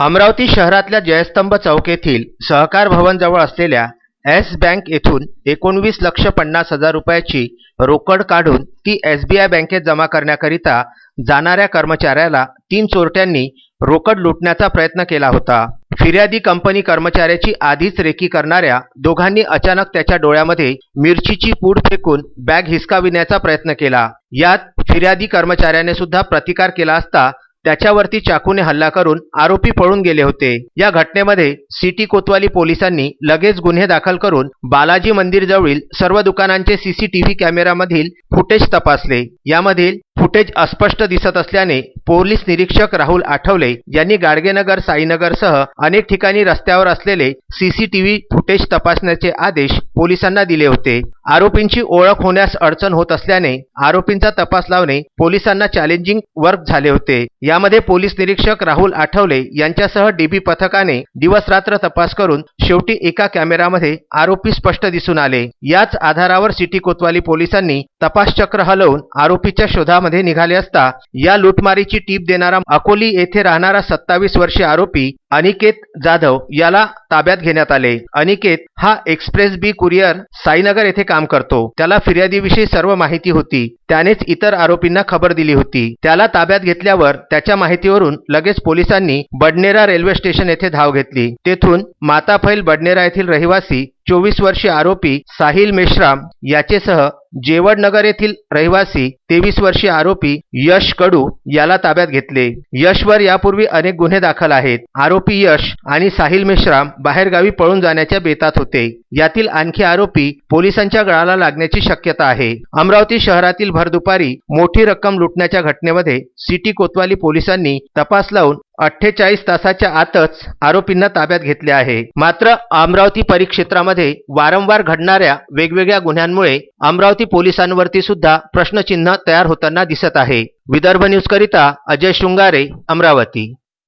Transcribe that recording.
अमरावती शहरातल्या जयस्तंभ चौक येथील सहकार भवनजवळ असलेल्या एस बँक येथून एकोणवीस लक्ष पन्नास हजार रुपयाची रोकड काढून ती एस बी आय बँकेत जमा करण्याकरिता जाणाऱ्या कर्मचाऱ्याला तीन चोरट्यांनी रोकड लुटण्याचा प्रयत्न केला होता. फिर्यादी कंपनी कर्मचाऱ्याची आधीच रेकी करणाऱ्या दोघांनी अचानक त्याच्या डोळ्यामध्ये मिरचीची पूड फेकून बॅग हिसकाविण्याचा प्रयत्न केला. यात फिर्यादी कर्मचाऱ्याने सुद्धा प्रतिकार केला असता त्याच्यावरती चाकूने हल्ला करून आरोपी पळून गेले होते. या घटनेमध्ये सिटी कोतवाली पोलिसांनी लगेच गुन्हे दाखल करून बालाजी मंदिर जवळील सर्व दुकानांचे सीसीटीव्ही कॅमेरामधील फुटेज तपासले. यामधील फुटेज अस्पष्ट दिसत असल्याने पोलीस निरीक्षक राहुल आठवले यांनी गाडगेनगर साईनगरसह अनेक ठिकाणी रस्त्यावर असलेले सीसीटीव्ही फुटेज तपासण्याचे आदेश पोलिसांना दिले होते. आरोपींची ओळख होण्यास अडचण होत असल्याने आरोपींचा तपास लावणे पोलिसांना चॅलेंजिंग वर्क झाले होते. यामध्ये पोलीस निरीक्षक राहुल आठवले यांच्यासह डीबी पथकाने दिवस रात्र तपास करून शेवटी एका कॅमेरामध्ये आरोपी स्पष्ट दिसून आले. याच आधारावर सिटी कोतवाली पोलिसांनी तपास चक्र हलवून आरोपीच्या शोधामध्ये निघाले असता या लुटमारीची टीप देणारा अकोली येथे राहणारा सत्तावीस वर्षीय आरोपी अनिकेत जाधव याला ताब्यात घेण्यात आले. अनिकेत हा एक्सप्रेस बी कुरिअर साईनगर येथे काम करतो. त्याला फिर्यादीविषयी सर्व माहिती होती. त्यानेच इतर आरोपींना खबर दिली होती. त्याला ताब्यात घेतल्यावर त्याच्या माहितीवरून लगेच पोलिसांनी बडनेरा रेल्वे स्टेशन येथे धाव घेतली. तेथून माताफैल बडनेरा येथील रहिवासी चोवीस वर्षीय आरोपी साहिल मेश्राम याचेसह जेवडनगर येथील रहिवासी तेवीस वर्षीय आरोपी यश कडू याला ताब्यात घेतले. यशवर यापूर्वी अनेक गुन्हे दाखल आहेत. आरोपी यश आणि साहिल मेश्राम बाहेरगावी पळून जाण्याच्या बेतात होते. यातील आणखी आरोपी पोलिसांच्या गळाला लागण्याची शक्यता आहे. अमरावती शहरातील भरदुपारी मोठी रक्कम लुटण्याच्या घटनेमध्ये सिटी कोतवाली पोलिसांनी तपास लावून अठ्ठेचाळीस तासाच्या आतच आरोपींना ताब्यात घेतले आहे. मात्र अमरावती परिक्षेत्रामध्ये वारंवार घडणाऱ्या वेगवेगळ्या गुन्ह्यांमुळे अमरावती पोलिसांवरती सुद्धा प्रश्नचिन्ह तयार होताना दिसत आहे. विदर्भ न्यूज करिता अजय शृंगारे अमरावती.